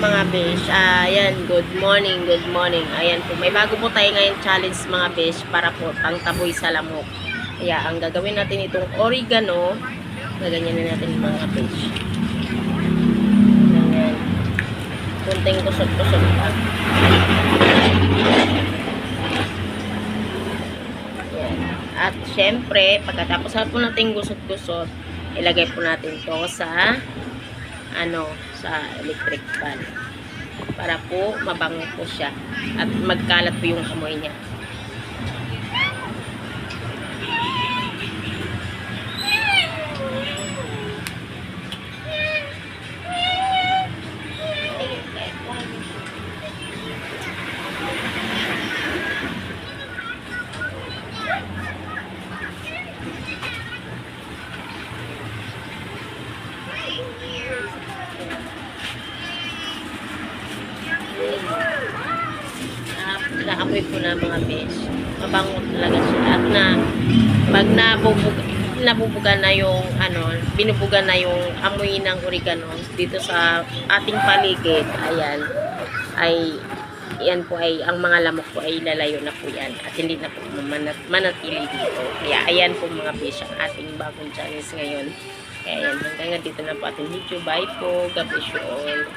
mga besh. Ah, ayan, good morning, good morning. Ayan po, may bago po tayo ngayon challenge mga besh para po pangtaboy sa lamok. Kaya ang gagawin natin itong oregano, gaganyan na natin mga besh. Ganyan. Kunting kusot-kusot pa. Ayan. At syempre, pagkatapos po natin gusot-gusot, ilagay po natin to sa ano, sa electric fan. Para po mabango po siya at magkalat po yung amoy niya. At naamoy po na mga besh. Mabango talaga siya. At na, pag nabubuga, nabubuga na yung, ano, binubuga na yung amoy ng oregano dito sa ating paligid, ayan, ay, yan po ay, ang mga lamok po ay lalayo na po yan. At hindi na po manat, manatili dito. Kaya, ayan po mga besh ang ating bagong challenge ngayon. Kaya yan, hanggang dito na po ating video. Bye po. God bless you all.